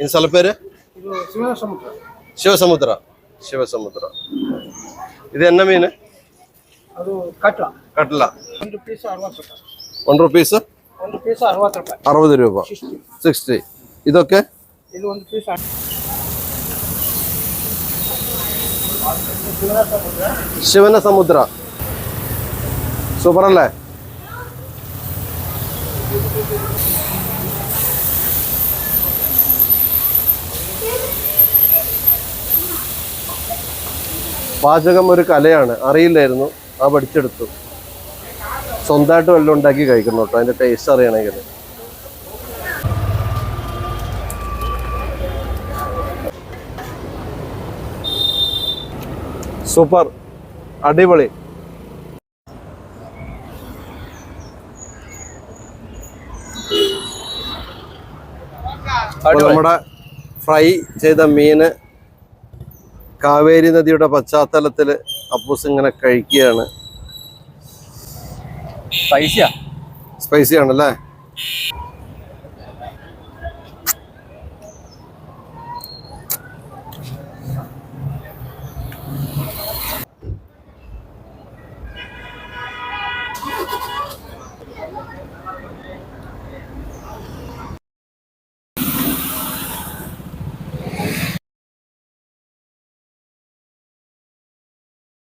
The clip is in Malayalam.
ಇನ್ സ്ഥലപ്പേര് ಇದು ಶಿವನ ಸಮುದ್ರ ಶಿವಸಮುದ್ರ ಶಿವಸಮುದ್ರ ಇದು ಎನ್ನ ಮೀನು ಅದು ಕಟ್ಲ ಕಟ್ಲ ಒಂದು ಪೀಸ್ ಅರವತ್ತು ರೂಪಾಯಿ ಒನ್ ರುಪೀಸ್ ಒಂದು ಪೀಸ್ ಅರವತ್ತು ರೂಪಾಯಿ അറുപത് രൂപ ಸಿಕ್ಸ್ಟಿ സിക്സ്റ്റി ഇതൊക്കെ ಇದು ಒಂದು ಪೀಸ್ ಶಿವನ ಸಮುದ್ರ ശിവന സമുദ്ര സൂപ്പർ പാചകം ഒരു കലയാണ്. അറിയില്ലായിരുന്നു. ആ പഠിച്ചെടുത്തു. സ്വന്തമായിട്ട് വെള്ളം ഉണ്ടാക്കി കഴിക്കണം കേട്ടോ. അതിന്റെ ടേസ്റ്റ് അറിയണമെങ്കിൽ. സൂപ്പർ അടിപൊളി. നമ്മുടെ ഫ്രൈ ചെയ്ത മീന് കാവേരി നദിയുടെ പശ്ചാത്തലത്തിൽ അപ്പൂസ് ഇങ്ങനെ കഴിക്കുകയാണ്. സ്പൈസി ആണല്ലേ?